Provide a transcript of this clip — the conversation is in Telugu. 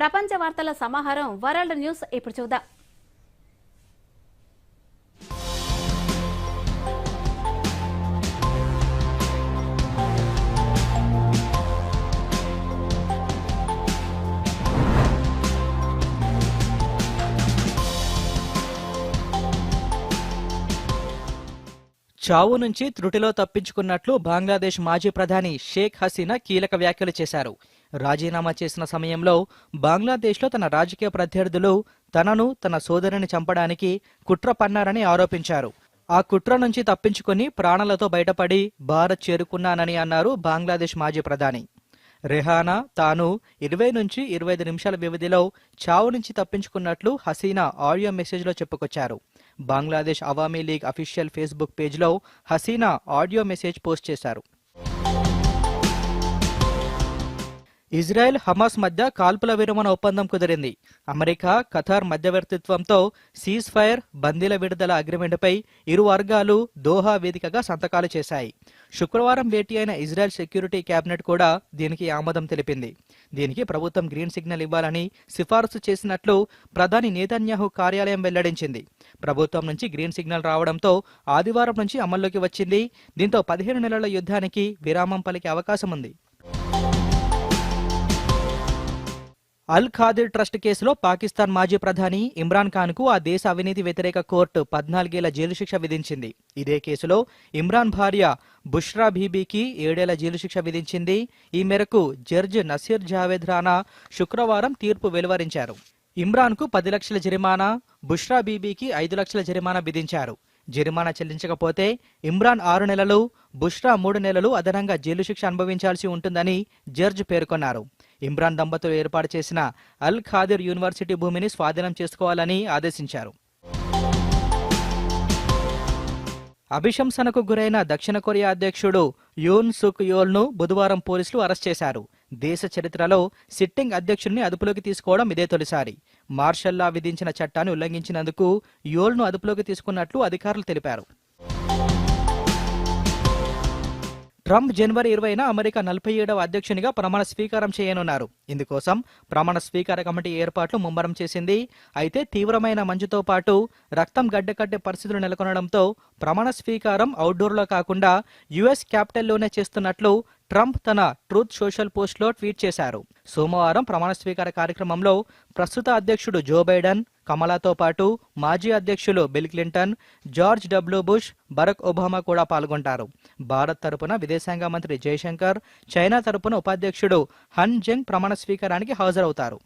ప్రపంచ వార్తల సమాహారం వరల్డ్ న్యూస్ ఇప్పుడు చూద్దాం. చావు నుంచి త్రుటిలో తప్పించుకున్నట్లు బంగ్లాదేశ్ మాజీ ప్రధాని షేక్ హసీనా కీలక వ్యాఖ్యలు చేశారు. రాజీనామా చేసిన సమయంలో బంగ్లాదేశ్లో తన రాజకీయ ప్రత్యర్థులు తనను తన సోదరిని చంపడానికి కుట్ర పన్నారని ఆరోపించారు. ఆ కుట్ర నుంచి తప్పించుకుని ప్రాణాలతో బయటపడి భారత్ చేరుకున్నానని అన్నారు బంగ్లాదేశ్ మాజీ ప్రధాని. రెహానా తాను ఇరవై నుంచి ఇరవై ఐదు నిమిషాల వ్యవధిలో చావు నుంచి తప్పించుకున్నట్లు హసీనా ఆడియో మెసేజ్లో చెప్పుకొచ్చారు. Bangladesh Awami League official Facebook పేజ్లో హసీనా ఆడియో మెసేజ్ పోస్ట్ చేశారు. ఇజ్రాయెల్ హమాస్ మధ్య కాల్పుల విరమణ ఒప్పందం కుదిరింది. అమెరికా ఖతార్ మధ్యవర్తిత్వంతో సీజ్ ఫైర్ బందీల విడుదల అగ్రిమెంట్పై ఇరు వర్గాలు దోహా వేదికగా సంతకాలు చేశాయి. శుక్రవారం భేటీ అయిన ఇజ్రాయెల్ సెక్యూరిటీ కేబినెట్ కూడా దీనికి ఆమోదం తెలిపింది. దీనికి ప్రభుత్వం గ్రీన్ సిగ్నల్ ఇవ్వాలని సిఫారసు చేసినట్లు ప్రధాని నేతన్యాహు కార్యాలయం వెల్లడించింది. ప్రభుత్వం నుంచి గ్రీన్ సిగ్నల్ రావడంతో ఆదివారం నుంచి అమల్లోకి వచ్చింది. దీంతో పదిహేను నెలల యుద్ధానికి విరామం పలికే అవకాశం ఉంది అల్ ఖాదిర్ ట్రస్ట్ కేసులో పాకిస్తాన్ మాజీ ప్రధాని ఇమ్రాన్ ఖాన్కు ఆ దేశ అవినీతి వ్యతిరేక కోర్టు పద్నాలుగేళ్ళ జైలు శిక్ష విధించింది. ఇదే కేసులో ఇమ్రాన్ భార్య బుష్రా బీబీకి ఏడేళ్ళ జైలు శిక్ష విధించింది. ఈ మేరకు జడ్జ్ నసీర్ జావేద్ రానా శుక్రవారం తీర్పు వెలువరించారు. ఇమ్రాన్కు పది లక్షల జరిమానా బుష్రా బీబీకి ఐదు లక్షల జరిమానా విధించారు. జరిమానా చెల్లించకపోతే ఇమ్రాన్ ఆరు నెలలు బుష్రా మూడు నెలలు అదనంగా జైలు శిక్ష అనుభవించాల్సి ఉంటుందని జడ్జ్ పేర్కొన్నారు. ఇమ్రాన్ దంపతులు ఏర్పాటు చేసిన అల్ ఖాదిర్ యూనివర్సిటీ భూమిని స్వాధీనం చేసుకోవాలని ఆదేశించారు. అభిశంసనకు గురైన దక్షిణ కొరియా అధ్యక్షుడు యూన్ సుక్ యోల్ను బుధవారం పోలీసులు అరెస్ట్ చేశారు. దేశ చరిత్రలో సిట్టింగ్ అధ్యక్షుడిని అదుపులోకి తీసుకోవడం ఇదే తొలిసారి. మార్షల్లా విధించిన చట్టాన్ని ఉల్లంఘించినందుకు యోల్ను అదుపులోకి తీసుకున్నట్లు అధికారులు తెలిపారు. ట్రంప్ జనవరి ఇరవైన అమెరికా నలభై ఏడవ అధ్యక్షునిగా ప్రమాణ స్వీకారం చేయనున్నారు. ఇందుకోసం ప్రమాణ స్వీకార కమిటీ ఏర్పాట్లు ముమ్మరం చేసింది. అయితే తీవ్రమైన మంచుతో పాటు రక్తం గడ్డకట్టే పరిస్థితులు నెలకొనడంతో ప్రమాణ స్వీకారం అవుట్డోర్లో కాకుండా యుఎస్ క్యాపిటల్లోనే చేస్తున్నట్లు ట్రంప్ తన ట్రూత్ సోషల్ పోస్ట్లో ట్వీట్ చేశారు. సోమవారం ప్రమాణ స్వీకార కార్యక్రమంలో ప్రస్తుత అధ్యక్షుడు జో బైడెన్ కమలాతో పాటు మాజీ అధ్యక్షులు Bill Clinton George W Bush Barack Obama కూడా పాల్గొంటారు. భారత్ తరపున విదేశాంగ మంత్రి జయశంకర్ చైనా తరపున ఉపాధ్యక్షుడు హన్ జంగ్ ప్రమాణ స్వీకారానికి హాజరవుతారు.